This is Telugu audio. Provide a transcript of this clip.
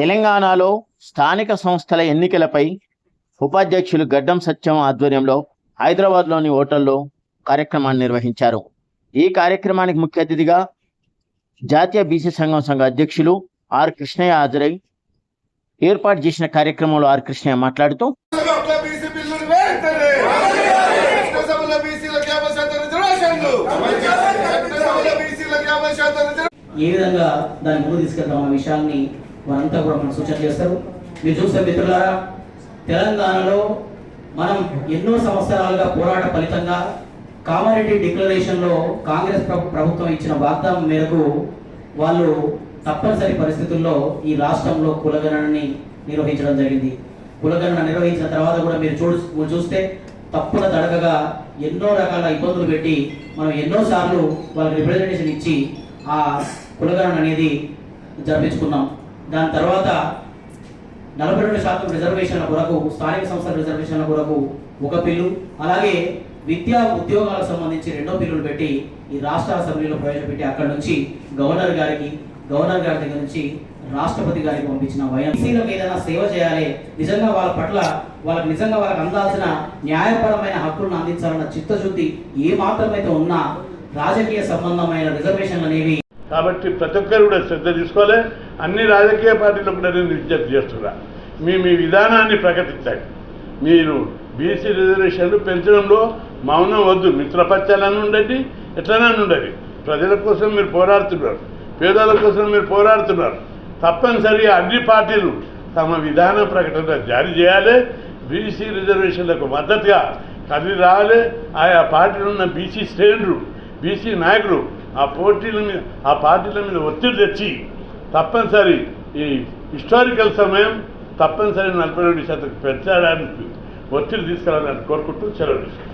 తెలంగాణలో స్థానిక సంస్థల ఎన్నికలపై ఉపాధ్యక్షులు గడ్డం సత్యం ఆధ్వర్యంలో హైదరాబాద్లోని హోటల్లో కార్యక్రమాన్ని నిర్వహించారు. ఈ కార్యక్రమానికి ముఖ్య అతిథిగా జాతీయ బీసీ సంఘం సంఘ అధ్యక్షులు ఆర్ కృష్ణయ్య హాజరై ఏర్పాటు చేసిన కార్యక్రమంలో ఆర్ కృష్ణయ్య మాట్లాడుతూ ఏ విధంగా దాన్ని ముందు తీసుకెళ్తాం అన్న విషయాన్ని వారంతా కూడా మనకు సూచన చేస్తారు. మీరు చూస్తే మిత్రులారా తెలంగాణలో మనం ఎన్నో సంవత్సరాలుగా పోరాట ఫలితంగా కామారెడ్డి డిక్లరేషన్లో కాంగ్రెస్ ప్రభుత్వం ఇచ్చిన వాగ్దానం మేరకు వాళ్ళు తప్పనిసరి పరిస్థితుల్లో ఈ రాష్ట్రంలో కులగణనని నిర్వహించడం జరిగింది. కులగణన నిర్వహించిన తర్వాత కూడా మీరు చూ చూస్తే తప్పుల తడకగా ఎన్నో రకాల ఇబ్బందులు పెట్టి మనం ఎన్నోసార్లు వాళ్ళకి రిప్రజెంటేషన్ ఇచ్చి ఆ కులగణన అనేది జరిపించుకున్నాం. దాని తర్వాత నలభై రెండు శాతం రిజర్వేషన్ల కొరకు స్థానిక సంస్థల రిజర్వేషన్ల కొరకు ఒక బిల్లు అలాగే విద్యా ఉద్యోగాలకు సంబంధించి రెండో బిల్లులు పెట్టి ఈ రాష్ట్ర అసెంబ్లీలో ప్రవేశపెట్టి అక్కడ నుంచి గవర్నర్ గారికి గవర్నర్ గారి దగ్గర నుంచి రాష్ట్రపతి గారికి పంపించిన వైఎంసీలకు ఏదైనా సేవ చేయాలి నిజంగా వాళ్ళ పట్ల వాళ్ళకి నిజంగా వాళ్ళకి అందాల్సిన న్యాయపరమైన హక్కులను అందించాలన్న చిత్తశుద్ధి ఏ మాత్రమైతే ఉన్నా రాజకీయ సంబంధమైన రిజర్వేషన్లు అనేవి కాబట్టి ప్రతి ఒక్కరు కూడా శ్రద్ధ తీసుకోవాలి. అన్ని రాజకీయ పార్టీలు కూడా నేను విజ్ఞప్తి చేస్తున్నా. మీ మీ విధానాన్ని ప్రకటించండి. మీరు బీసీ రిజర్వేషన్లు పెంచడంలో మౌనం వద్దు. మిత్రపక్షాలను ఉండండి ఎట్లనే ఉండండి. ప్రజల కోసం మీరు పోరాడుతున్నారు. పేదల కోసం మీరు పోరాడుతున్నారు. తప్పనిసరిగా అన్ని పార్టీలు తమ విధాన ప్రకటన జారీ చేయాలి. బీసీ రిజర్వేషన్లకు మద్దతుగా కదిలి రావాలి. ఆయా పార్టీలు ఉన్న బీసీ శ్రేణులు బీసీ నాయకులు ఆ పోటీల మీద ఆ పార్టీల మీద ఒత్తిడి తెచ్చి తప్పనిసరి ఈ హిస్టారికల్ సమయం తప్పనిసరి నలభై రెండు శాతం పెంచడానికి ఒత్తిడి తీసుకురావాలని కోరుకుంటూ సెలవు తీసుకుంటాం